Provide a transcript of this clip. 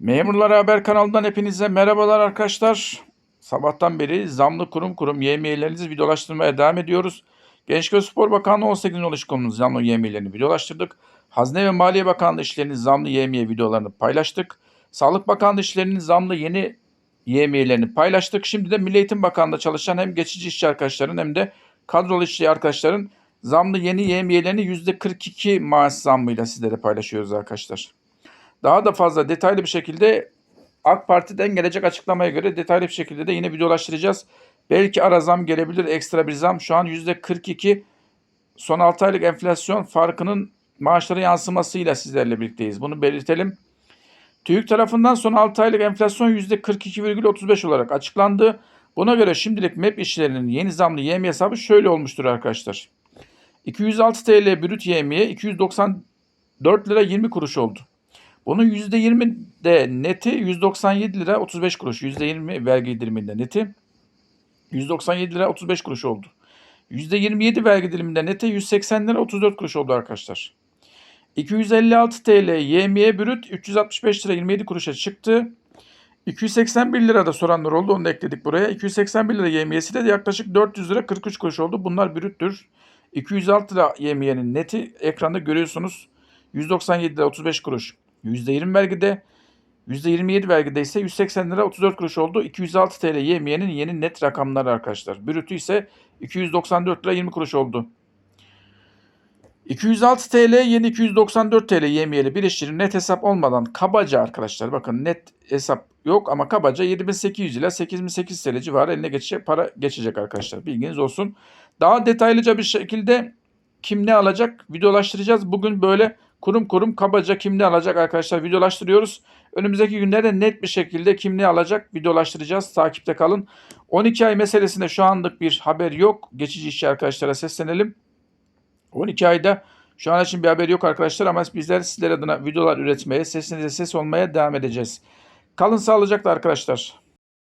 Memurlar Haber kanalından hepinize merhabalar arkadaşlar. Sabahtan beri zamlı kurum kurum yemeğlerinizi videolaştırmaya devam ediyoruz. Gençlik ve Spor Bakanlığı 18 oluş konumuz zamlı yemeğlerini videolaştırdık. Hazine ve Maliye Bakanlığı işlerinin zamlı yemeği videolarını paylaştık. Sağlık Bakanlığı işlerinin zamlı yeni yemeğlerini paylaştık. Şimdi de Milli Eğitim Bakanlığı'nda çalışan hem geçici işçi arkadaşların hem de kadrolu işçi arkadaşların zamlı yeni yemeğlerini %42 maaş zammıyla sizlere paylaşıyoruz arkadaşlar. Daha da fazla detaylı bir şekilde AK Parti'den gelecek açıklamaya göre detaylı bir şekilde de yine videolaştıracağız. Belki ara zam gelebilir, ekstra bir zam. Şu an %42 son 6 aylık enflasyon farkının maaşlara yansımasıyla sizlerle birlikteyiz. Bunu belirtelim. TÜİK tarafından son 6 aylık enflasyon %42,35 olarak açıklandı. Buna göre şimdilik MEP işlerinin yeni zamlı yem hesabı şöyle olmuştur arkadaşlar. 206 TL brüt yemiye 294 lira 20 kuruş oldu. Bunun %20 de neti 197 lira 35 kuruş. %20 vergi diliminde neti 197 lira 35 kuruş oldu. %27 vergi diliminde neti 180 lira 34 kuruş oldu arkadaşlar. 256 TL yemiye brüt 365 lira 27 kuruşa çıktı. 281 lira da soranlar oldu. Onu da ekledik buraya. 281 lira yemiyesi de yaklaşık 400 lira 43 kuruş oldu. Bunlar brüttür. 206 lira yemiyenin neti ekranda görüyorsunuz. 197 lira 35 kuruş. %20 vergide. %27 vergide ise 180 lira 34 kuruş oldu. 206 TL yemiyenin yeni net rakamları arkadaşlar. Brütü ise 294 lira 20 kuruş oldu. 206 TL yeni 294 TL yemiyeli bir işçinin net hesap olmadan kabaca arkadaşlar bakın net hesap yok ama kabaca 7800 ile 8008 TL civarı eline geçecek para geçecek arkadaşlar bilginiz olsun. Daha detaylıca bir şekilde kim ne alacak videolaştıracağız. Bugün böyle kurum kurum kabaca kim ne alacak arkadaşlar videolaştırıyoruz. Önümüzdeki günlerde net bir şekilde kim ne alacak videolaştıracağız. Takipte kalın. 12 ay meselesinde şu anlık bir haber yok. Geçici işçi arkadaşlara seslenelim. 12 ayda şu an için bir haber yok arkadaşlar ama bizler sizler adına videolar üretmeye, sesinize ses olmaya devam edeceğiz. Kalın sağlıcakla arkadaşlar.